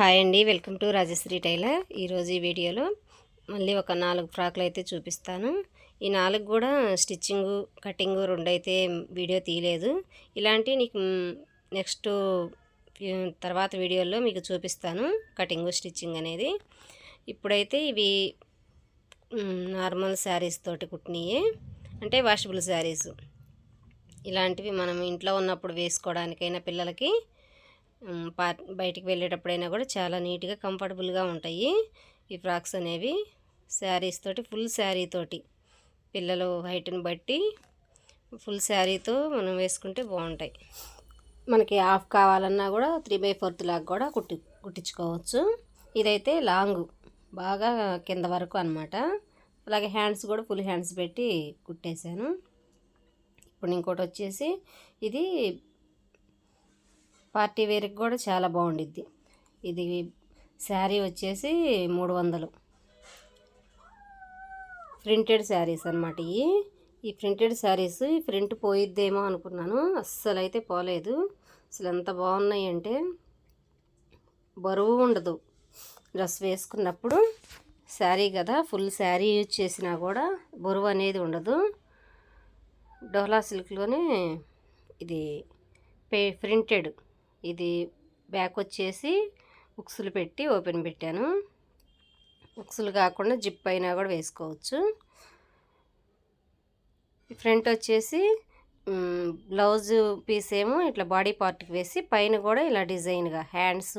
Hi అండి. Welcome to Rajasree tailor. ఈరోజు ఈ వీడియోలో మళ్ళీ ఒక నాలుగు ఫ్రాక్లు అయితే చూపిస్తాను. ఈ నాలుగు కూడా స్టిచ్చింగు కటింగు రెండు అయితే వీడియో తీయలేదు. ఇలాంటి నీకు నెక్స్ట్ తర్వాత వీడియోలో మీకు చూపిస్తాను కటింగు స్టిచ్చింగ్ అనేది. ఇప్పుడైతే ఇవి నార్మల్ శారీస్ తోటి కుట్టినయే. అంటే వాషబుల్ శారీస్. ఇలాంటివి మనం ఇంట్లో ఉన్నప్పుడు వేసుకోవడానికైనా పిల్లలకి బయటికి వెళ్ళేటప్పుడైనా కూడా చాలా నీట్గా కంఫర్టబుల్గా ఉంటాయి ఈ ఫ్రాక్స్ అనేవి. శారీస్ తోటి ఫుల్ శారీ తోటి. పిల్లలు హైట్ని బట్టి ఫుల్ శారీతో మనం వేసుకుంటే బాగుంటాయి. మనకి హాఫ్ కావాలన్నా కూడా త్రీ బై ఫోర్త్ లాగా కూడా కుట్టి కుట్టించుకోవచ్చు. ఇదైతే లాంగ్ బాగా కింద వరకు అనమాట అలాగే హ్యాండ్స్ కూడా ఫుల్ హ్యాండ్స్ పెట్టి కుట్టేశాను. ఇప్పుడు ఇంకోటి వచ్చేసి ఇది పార్టీ వేర్కి కూడా చాలా బాగుండిద్ది. ఇది శారీ వచ్చేసి మూడు వందలు. ప్రింటెడ్ శారీస్ అనమాట ఇవి. ఈ ప్రింటెడ్ శారీస్ ఈ ప్రింట్ పోయిద్దేమో అనుకున్నాను. అస్సలు అయితే పోలేదు. అసలు ఎంత బాగున్నాయి అంటే బరువు ఉండదు. డ్రెస్ వేసుకున్నప్పుడు శారీ కదా ఫుల్ శారీ యూజ్ చేసినా కూడా బరువు అనేది ఉండదు. డోలా సిల్క్లోనే ఇది పే ప్రింటెడ్. ఇది బ్యాక్ వచ్చేసి ఉక్సులు పెట్టి ఓపెన్ పెట్టాను. ఉక్సులు కాకుండా జిప్ అయినా కూడా వేసుకోవచ్చు. ఫ్రంట్ వచ్చేసి బ్లౌజ్ పీస్ ఏమో ఇట్లా బాడీ పార్ట్కి వేసి పైన కూడా ఇలా డిజైన్గా హ్యాండ్స్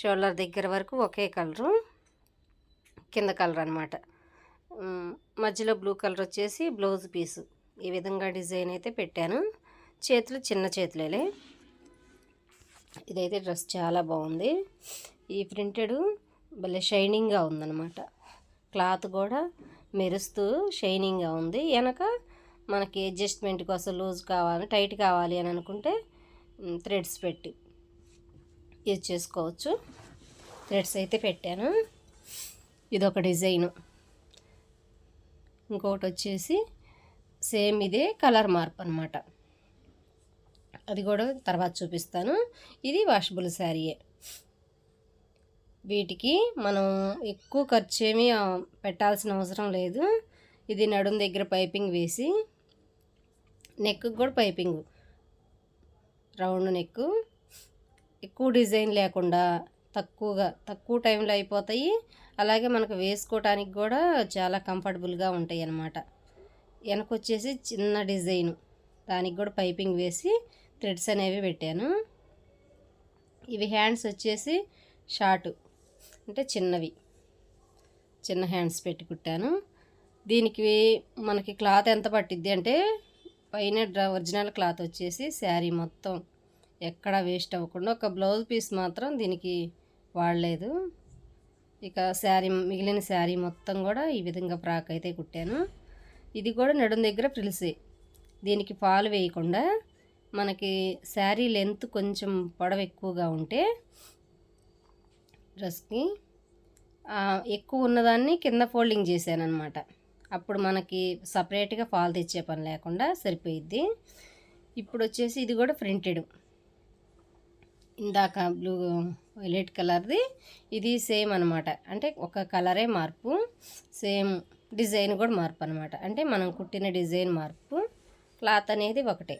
షోల్డర్ దగ్గర వరకు ఒకే కలరు కింద కలర్ అనమాట మధ్యలో బ్లూ కలర్ వచ్చేసి బ్లౌజ్ పీసు. ఈ విధంగా డిజైన్ అయితే పెట్టాను. చేతులు చిన్న చేతులేలే. ఇదైతే డ్రెస్ చాలా బాగుంది. ఈ ప్రింటెడ్ భలే షైనింగ్గా ఉందన్నమాట. క్లాత్ కూడా మెరుస్తూ షైనింగ్గా ఉంది. వెనక మనకి అడ్జస్ట్మెంట్ కోసం లూజ్ కావాలి టైట్ కావాలి అని అనుకుంటే థ్రెడ్స్ పెట్టి యూజ్ చేసుకోవచ్చు. థ్రెడ్స్ అయితే పెట్టాను. ఇది ఒక డిజైను. ఇంకొకటి వచ్చేసి సేమ్ ఇదే కలర్ మార్పు అనమాట అది కూడా తర్వాత చూపిస్తాను. ఇది వాషబుల్ శారీయే వీటికి మనం ఎక్కువ ఖర్చు ఏమీ పెట్టాల్సిన అవసరం లేదు. ఇది నడుం దగ్గర పైపింగ్ వేసి నెక్కు కూడా పైపింగ్. రౌండ్ నెక్ ఎక్కువ డిజైన్ లేకుండా తక్కువగా తక్కువ టైంలో అయిపోతాయి. అలాగే మనకు వేసుకోవటానికి కూడా చాలా కంఫర్టబుల్గా ఉంటాయి అన్నమాట వెనక వచ్చేసి చిన్న డిజైను. దానికి కూడా పైపింగ్ వేసి థ్రెడ్స్ అనేవి పెట్టాను. ఇవి హ్యాండ్స్ వచ్చేసి షార్ట్ అంటే చిన్నవి. చిన్న హ్యాండ్స్ పెట్టి కుట్టాను. దీనికి మనకి క్లాత్ ఎంత పట్టిద్ది అంటే పైన డ్ర ఒరిజినల్ క్లాత్ వచ్చేసి శారీ మొత్తం ఎక్కడ వేస్ట్ అవ్వకుండా ఒక బ్లౌజ్ పీస్ మాత్రం దీనికి వాడలేదు. ఇక శారీ మిగిలిన శారీ మొత్తం కూడా ఈ విధంగా ఫ్రాక్ అయితే కుట్టాను. ఇది కూడా నడుం దగ్గర ఫ్రిల్సే. దీనికి పాలు వేయకుండా మనకి శారీ లెంత్ కొంచెం పొడవు ఎక్కువగా ఉంటే డ్రెస్కి ఎక్కువ ఉన్నదాన్ని కింద ఫోల్డింగ్ చేశాను అప్పుడు మనకి సపరేట్గా ఫాల్ తెచ్చే పని లేకుండా సరిపోయిద్ది. ఇప్పుడు వచ్చేసి ఇది కూడా ప్రింటెడ్. ఇందాక బ్లూ వైలెట్ కలర్ది. ఇది సేమ్ అనమాట అంటే ఒక కలరే మార్పు. సేమ్ డిజైన్ కూడా మార్పు అనమాట అంటే మనం కుట్టిన డిజైన్ మార్పు. క్లాత్ అనేది ఒకటే.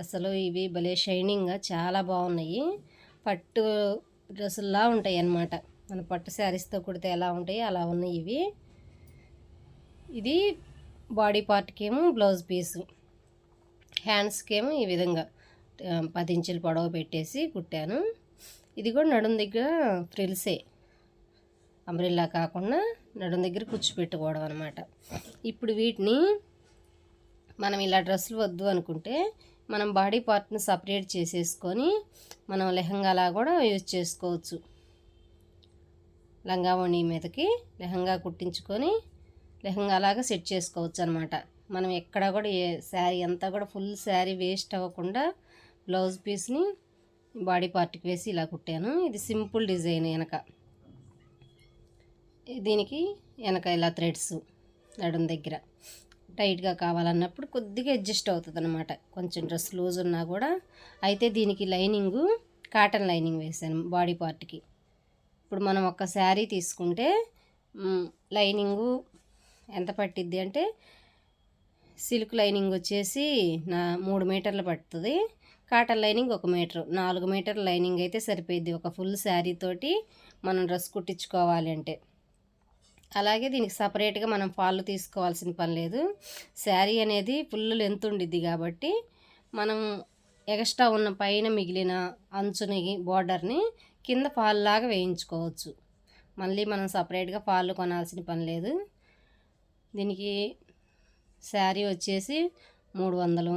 అసలు ఇవి భలే షైనింగ్గా చాలా బాగున్నాయి. పట్టు డ్రెస్సుల్లా ఉంటాయి అన్నమాట మన పట్టు శారీస్తో కుడితే ఎలా ఉంటాయి అలా ఉన్నాయి ఇవి. ఇది బాడీ పార్ట్కేమో బ్లౌజ్ పీసు. హ్యాండ్స్కేమో ఈ విధంగా పది ఇంచులు పొడవు పెట్టేసి కుట్టాను. ఇది కూడా నడుం దగ్గర ఫ్రిల్సే. అంబ్రిల్లా కాకుండా నడుం దగ్గర కుచ్చు పెట్టుకోవడం అనమాట ఇప్పుడు వీటిని మనం ఇలా డ్రెస్సులు వద్దు అనుకుంటే మనం బాడీ పార్ట్ని సపరేట్ చేసేసుకొని మనం లెహంగాలా కూడా యూజ్ చేసుకోవచ్చు. లంగావణి మీదకి లెహంగా కుట్టించుకొని లెహంగాలాగా సెట్ చేసుకోవచ్చు అనమాట మనం ఎక్కడ కూడా ఏ శారీ అంతా కూడా ఫుల్ శారీ వేస్ట్ అవ్వకుండా బ్లౌజ్ పీస్ని బాడీ పార్ట్కి వేసి ఇలా కుట్టాను. ఇది సింపుల్ డిజైన్ వెనక. దీనికి వెనక ఇలా థ్రెడ్స్ నడుం దగ్గర. టైట్గా కావాలన్నప్పుడు కొద్దిగా అడ్జస్ట్ అవుతుంది అనమాట కొంచెం డ్రెస్ లూజ్ ఉన్నా కూడా. అయితే దీనికి లైనింగు కాటన్ లైనింగ్ వేసాను బాడీ పార్ట్కి. ఇప్పుడు మనం ఒక శారీ తీసుకుంటే లైనింగు ఎంత పట్టిద్ది అంటే సిల్క్ లైనింగ్ వచ్చేసి నా మూడు మీటర్లు పడుతుంది. కాటన్ లైనింగ్ ఒక మీటర్. నాలుగు మీటర్ల లైనింగ్ అయితే సరిపోయిద్ది. ఒక ఫుల్ శారీ తోటి మనం డ్రెస్ కుట్టించుకోవాలి అంటే. అలాగే దీనికి సపరేట్గా మనం ఫాళ్ళు తీసుకోవాల్సిన పని లేదు. శారీ అనేది ఫుల్ లెంత్ ఉండిద్ది కాబట్టి మనం ఎక్స్ట్రా ఉన్న పైన మిగిలిన అంచుని బార్డర్ని కింద ఫాల్ లాగా వేయించుకోవచ్చు. మళ్ళీ మనం సపరేట్గా ఫాళ్ళు కొనాల్సిన పని లేదు. దీనికి శారీ వచ్చేసి మూడు వందలు.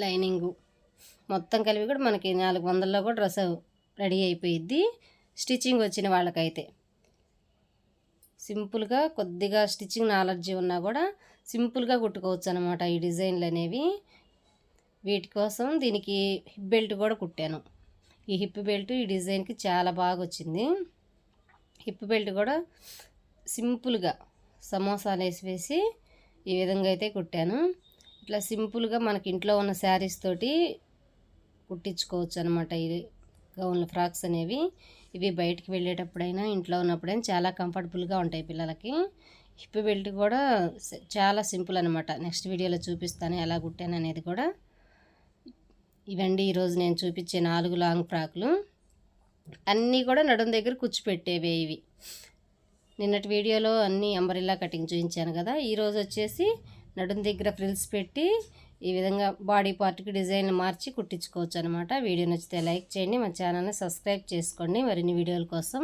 లైనింగు మొత్తం కలిపి కూడా మనకి నాలుగు వందల్లో కూడా డ్రెస్ రెడీ అయిపోయిద్ది. స్టిచ్చింగ్ వచ్చిన వాళ్ళకైతే. సింపుల్గా కొద్దిగా స్టిచ్చింగ్ నాలెడ్జ్ ఉన్నా కూడా సింపుల్గా కుట్టుకోవచ్చు అనమాట ఈ డిజైన్లు అనేవి వీటి కోసం దీనికి హిప్ బెల్ట్ కూడా కుట్టాను. ఈ హిప్ బెల్ట్ ఈ డిజైన్కి చాలా బాగా వచ్చింది హిప్ బెల్ట్ కూడా సింపుల్గా సమోసాలు వేసి వేసి ఈ విధంగా అయితే కుట్టాను. ఇట్లా సింపుల్గా మనకి ఇంట్లో ఉన్న శారీస్ తోటి కుట్టించుకోవచ్చు అనమాట ఇది. గౌన్ల ఫ్రాక్స్ అనేవి ఇవి బయటికి వెళ్ళేటప్పుడైనా ఇంట్లో ఉన్నప్పుడైనా చాలా కంఫర్టబుల్గా ఉంటాయి పిల్లలకి. హిప్ బెల్ట్ కూడా చాలా సింపుల్ అనమాట నెక్స్ట్ వీడియోలో చూపిస్తాను ఎలా కుట్టాను అనేది కూడా. ఇవండి ఈరోజు నేను చూపించే నాలుగు లాంగ్ ఫ్రాక్లు. అన్నీ కూడా నడుం దగ్గర కూర్చోపెట్టేవే ఇవి. నిన్నటి వీడియోలో అన్నీ అంబరిల్లా కటింగ్ చూపించాను కదా ఈరోజు వచ్చేసి నడుం దగ్గర ఫ్రిల్స్ పెట్టి ఈ విధంగా బాడీ పార్ట్కి డిజైన్ మార్చి కుట్టించుకోవచ్చు అనమాట వీడియో నచ్చితే లైక్ చేయండి మా ఛానల్ని సబ్స్క్రైబ్ చేసుకోండి. మరిన్ని వీడియోల కోసం